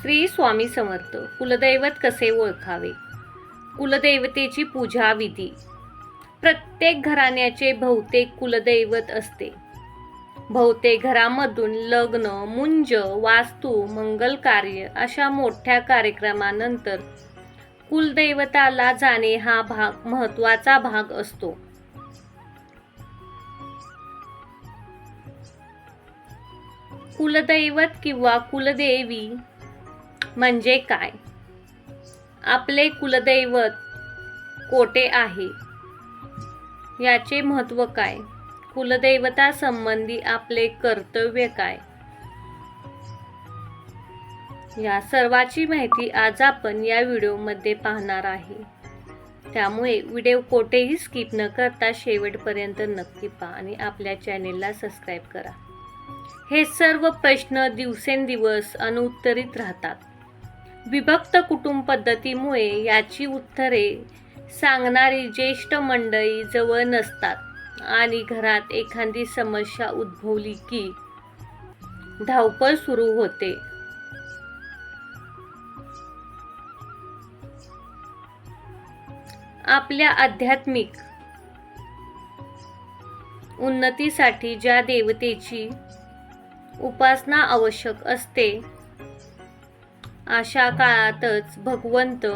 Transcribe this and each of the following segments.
श्री स्वामी समर्थ कुलदैवत कसे ओळखावे? कुलदैवतेची पूजा विधी. प्रत्येक घराण्याचे बहुतेक कुलदैवत असते. बहुतेक घरामधून लग्न मुंज वास्तू मंगल कार्य अशा मोठ्या कार्यक्रमानंतर कुलदैवताला जाणे हा भाग महत्त्वाचा भाग असतो. कुलदैवत किंवा कुलदेवी म्हणजे काय? आपले कुलदैवत कोठे आहे? याचे महत्त्व काय? कुलदैवता संबंधी आपले कर्तव्य काय? या सर्वाची माहिती आज आपण या व्हिडिओमध्ये पाहणार आहे. त्यामुळे व्हिडिओ कोठेही स्किप न करता शेवटपर्यंत नक्की पहा आणि आपल्या चॅनेलला सबस्क्राईब करा. हे सर्व प्रश्न दिवसेंदिवस अनुत्तरित राहतात. विभक्त कुटुंब पद्धतीमुळे याची उत्तरे सांगणारी ज्येष्ठ मंडळी जवळ नसतात आणि घरात एखादी समस्या उद्भवली की धावपळ सुरू होते. आपल्या आध्यात्मिक उन्नतीसाठी ज्या देवतेची उपासना आवश्यक असते अशा काळातच भगवंत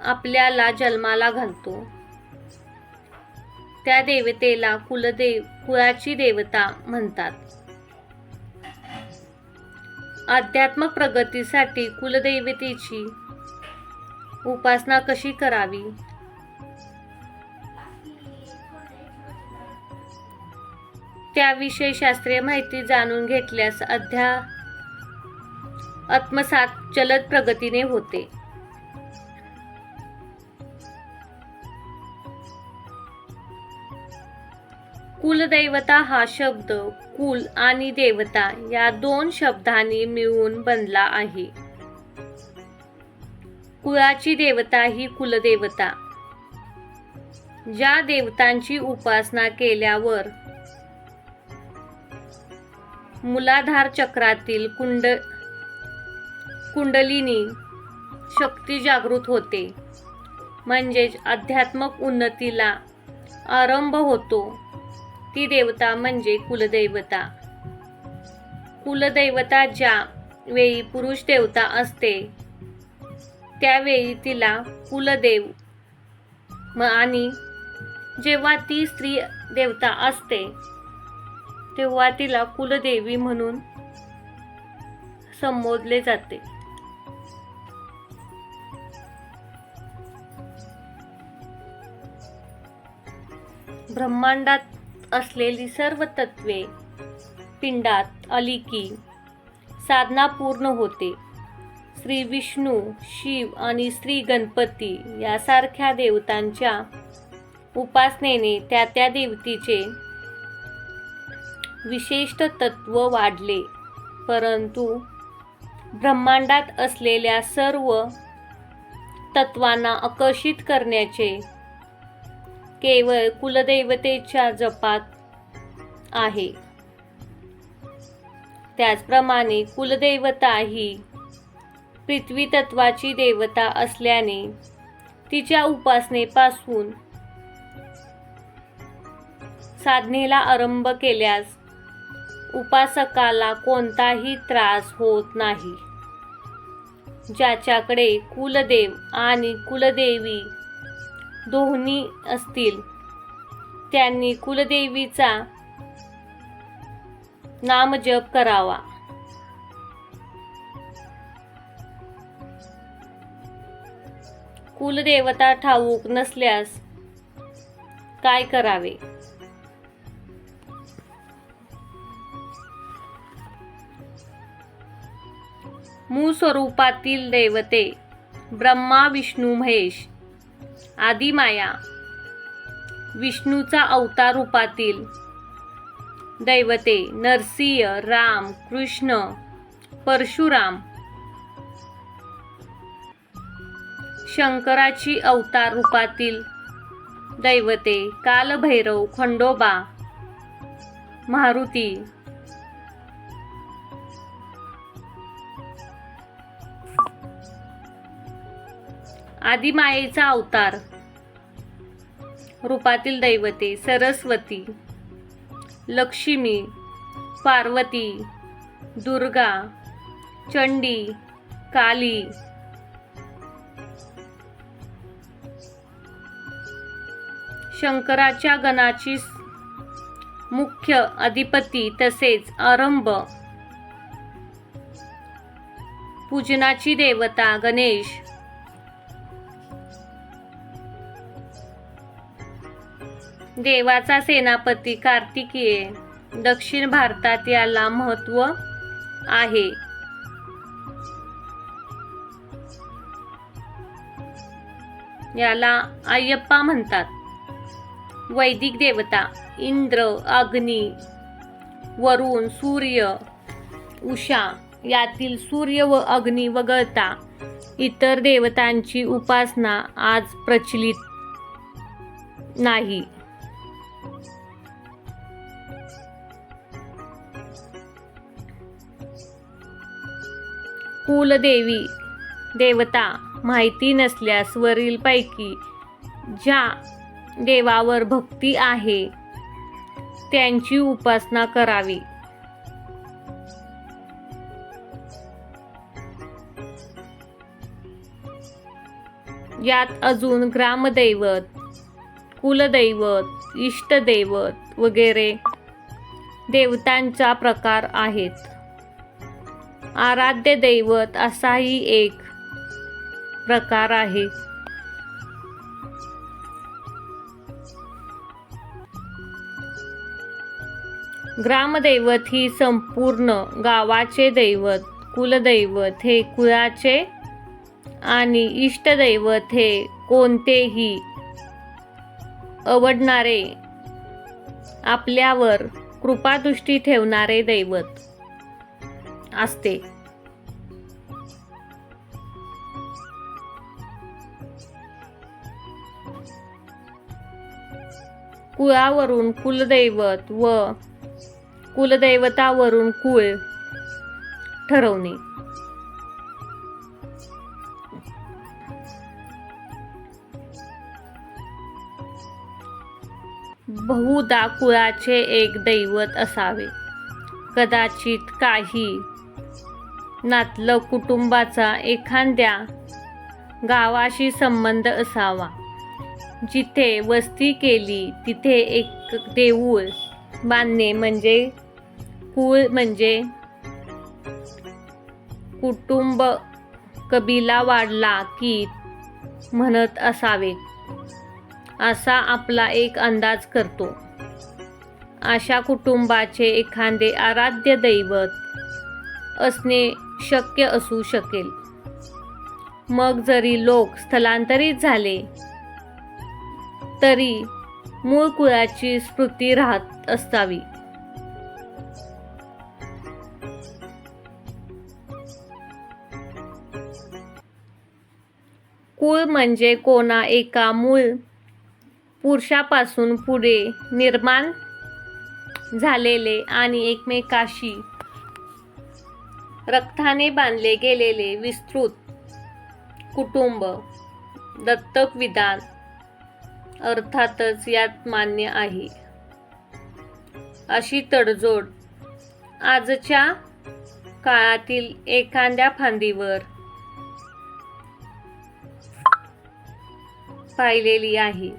आपल्याला जन्माला घालतो. त्या देवतेला कुलदेव कुळाची देवता म्हणतात. आध्यात्मक प्रगतीसाठी कुलदैवतेची उपासना कशी करावी? त्याविषयी शास्त्रीय माहिती जाणून घेतल्यास अध्या आत्मसात जलद प्रगतीने होते. कुलदैवता हा शब्द कुल आणि देवता या दोन शब्दांनी मिळून बनला आहे. कुळाची देवता ही कुलदेवता. ज्या देवतांची उपासना केल्यावर मुलाधार चक्रातील कुंड कुंडलिनी शक्ती जागृत होते. म्हणजेच आध्यात्मक उन्नतीला आरंभ होतो. ती देवता म्हणजे कुलदैवता. कुलदैवता ज्या वेळी पुरुष देवता असते त्यावेळी तिला कुलदेव म आणि जेव्हा ती स्त्री देवता असते तेव्हा तिला कुलदेवी म्हणून संबोधले जाते. ब्रह्मांडात असलेली सर्व तत्वे पिंडात आली की साधना पूर्ण होते. श्री विष्णू शिव आणि श्री गणपती यासारख्या देवतांच्या उपासनेने त्या त्या देवतीचे विशिष्ट तत्व वाढले. परंतु ब्रह्मांडात असलेल्या सर्व तत्वांना आकर्षित करण्याचे केवळ कुलदैवतेच्या जपात आहे. त्याचप्रमाणे कुलदैवता ही पृथ्वी तत्वाची देवता असल्याने तिच्या उपासनेपासून साधनेला आरंभ केल्यास उपासकाला कोणताही त्रास होत नाही. ज्याच्याकडे कुलदेव आणि कुलदेवी दोन्ही असतील. त्यांनी कुलदेवीचा नामजप करावा. कुलदेवता ठाऊक नसल्यास काय करावे? मूळ स्वरूपातील देवते ब्रह्मा विष्णू महेश. आदिमाया विष्णूचा अवतार रूपातील दैवते नरसिंह राम कृष्ण परशुराम शंकराची अवतार रूपातील दैवते कालभैरव खंडोबा मारुती आदिमायेचा अवतार रूपातील दैवते सरस्वती लक्ष्मी पार्वती दुर्गा चंडी काली. शंकराच्या गणाची मुख्य अधिपती तसेच आरंभ. पूजनाची देवता गणेश. देवाचा सेनापती कार्तिकीय दक्षिण भारतात याला महत्त्व आहे. याला अय्यप्पा म्हणतात. वैदिक देवता इंद्र अग्नी वरुण सूर्य उषा यातील सूर्य व अग्नी वगळता इतर देवतांची उपासना आज प्रचलित नाही. कुलदेवी देवता माहिती नसल्यास वरीलपैकी ज्या देवावर भक्ती आहे त्यांची उपासना करावी. यात अजून ग्रामदैवत कुलदैवत इष्टदैवत वगैरे देवतांचा प्रकार आहेत. आराध्य दैवत असाही एक प्रकार आहे. ग्रामदैवत ही संपूर्ण गावाचे दैवत कुलदैवत हे कुळाचे आणि इष्टदैवत हे कोणतेही आवडणारे आपल्यावर कृपादृष्टी ठेवणारे दैवत. असते. कुळावरून कुलदैवत व कुलदैवतावरून कुळ ठरवणे. बहुधा कुळाचे एक दैवत असावे. कदाचित काही नातलं कुटुंबाचा एखाद्या गावाशी संबंध असावा. जिथे वस्ती केली तिथे एक देऊळ बांधणे म्हणजे कुळ म्हणजे कुटुंब कबीला वाढला की म्हणत असावे. असा आपला एक अंदाज करतो. अशा कुटुंबाचे एखादे आराध्य दैवत असणे शक्य असू शकेल. मग जरी लोक स्थलांतरित झाले तरी मूळ कुळाची स्मृती राहत असावी. कुळ म्हणजे कोणा एका मूळ पुरुषापासून पुढे निर्माण झालेले आणि एकमेकाशी रक्ताने बांधले गेलेले विस्तृत कुटुंब दत्तक विधान अर्थातच यात मान्य आहे. अशी तडजोड आजच्या काळातील एखाद्या फांदीवर पाहिलेली आहे.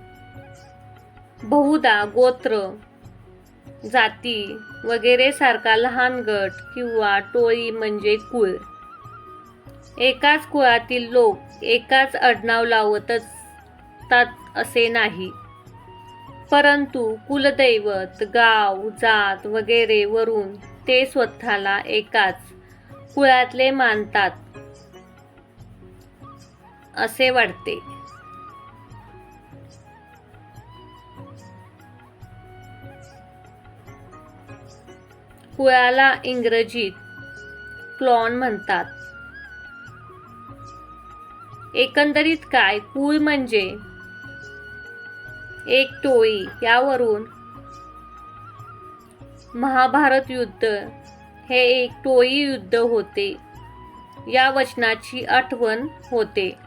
बहुधा गोत्र जाती वगैरे सारखा लहान गट किंवा टोळी म्हणजे कुळ. एकाच कुळातील लोक एकाच आडनाव लावतच तात असे नाही. परंतु कुलदैवत गाव जात वगैरे वरून ते स्वतःला एकाच कुळातले मानतात असे वाटते. कुळाला इंग्रजीत क्लॉन म्हणतात. एकंदरीत काय? कुळ म्हणजे? एक टोळी. यावरून महाभारत युद्ध हे एक टोळी युद्ध होते. या वचनाची आठवण होते.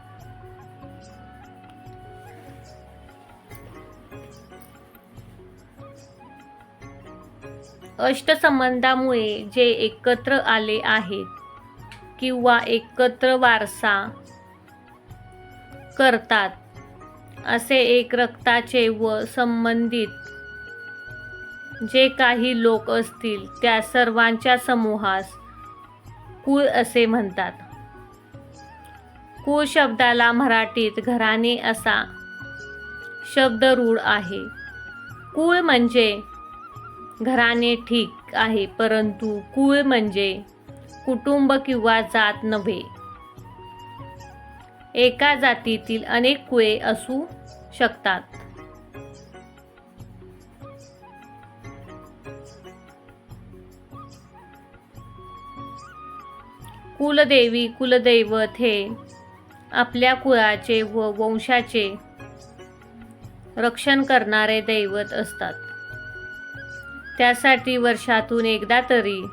अष्टसंबंधामुळे जे एकत्र आले आहेत किंवा एकत्र वारसा करतात असे एक रक्ताचे व संबंधित जे काही लोक असतील त्या सर्वांच्या समूहास कुळ असे म्हणतात. कुळ शब्दाला मराठीत घराणे असा शब्द रूढ आहे. कुळ म्हणजे घराणे ठीक आहे परंतु कुळ म्हणजे कुटुंब किंवा जात नव्हे. एका जातीतील अनेक कुळे असू शकतात. कुलदेवी कुलदैवत हे आपल्या कुळाचे व वंशाचे रक्षण करणारे दैवत असतात. त्यासाठी वर्षातून एकदा तरी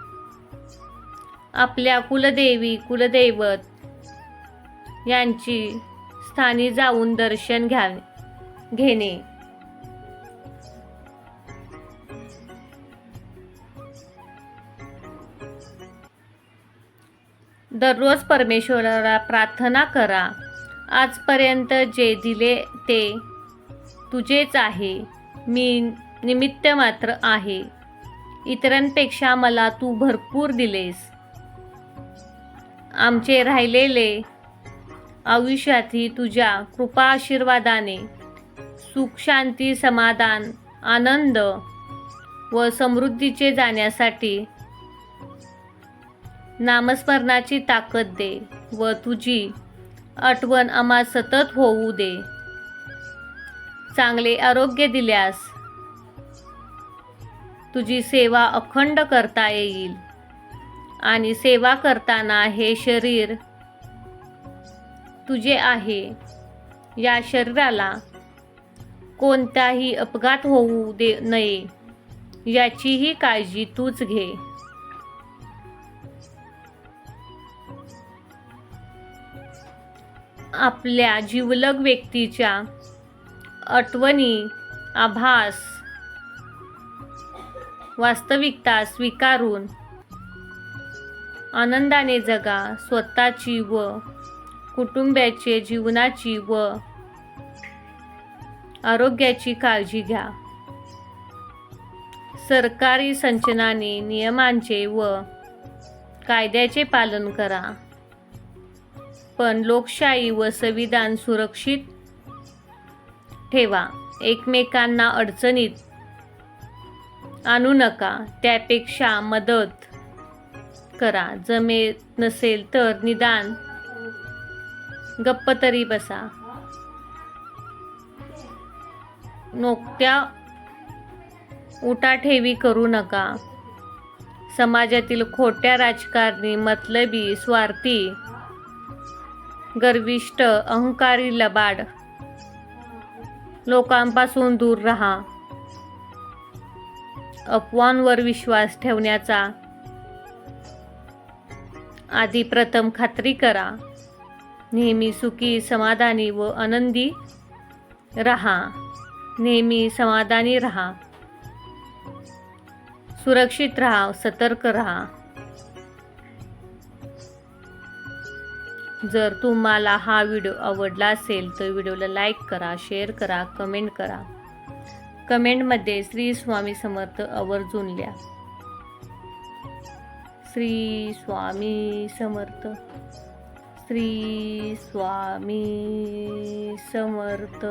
आपल्या कुलदेवी कुलदैवत यांची स्थानी जाऊन दर्शन घ्या घेणे. दररोज परमेश्वराला प्रार्थना करा. आजपर्यंत जे दिले ते तुझेच आहे. मी निमित्त मात्र आहे. इतरांपेक्षा मला तू भरपूर दिलेस. आमचे राहिलेले आयुष्यातही तुझ्या कृपा आशीर्वादाने सुख शांती समाधान आनंद व समृद्धीचे जाण्यासाठी नामस्मरणाची ताकद दे व तुझी आठवण आम्हा सतत होऊ दे. चांगले आरोग्य दिल्यास तुझी सेवा अखंड करता येईल. आणि सेवा करताना हे शरीर तुझे आहे. या शरीराला कोणताही अपघात होऊ दे नये. याचीही काळजी तूच घे. आपल्या जिवलग व्यक्तीच्या आठवणी आभास वास्तविकता स्वीकारून आनंदाने जगा स्वतःची व कुटुंबाचे जीवनाची व आरोग्याची काळजी घ्या. सरकारी संचनाने नियमांचे व कायद्याचे पालन करा. पण लोकशाही व संविधान सुरक्षित ठेवा. एकमेकांना अडचणीत आणू नका. त्यापेक्षा मदत करा. जमे नसेल तर निदान गप्प तरी बसा. नोकत्या उठाठेवी करू नका. समाजातील खोट्या राजकारणी मतलबी स्वार्थी गर्विष्ट अहंकारी लबाड लोकांपासून दूर राहा. अफवांवर विश्वास ठेवण्याचा. आधी प्रथम खात्री करा. नेहमी सुखी समाधानी व आनंदी रहा. नेहमी समाधानी राहा. सुरक्षित रहा सतर्क रहा. जर तुम्हाला हा व्हिडिओ आवडला असेल तर व्हिडिओला लाईक करा शेअर करा कमेंट करा. कमेंटमध्ये श्री स्वामी समर्थ आवर्जून लिहा श्री स्वामी समर्थ. श्री स्वामी समर्थ.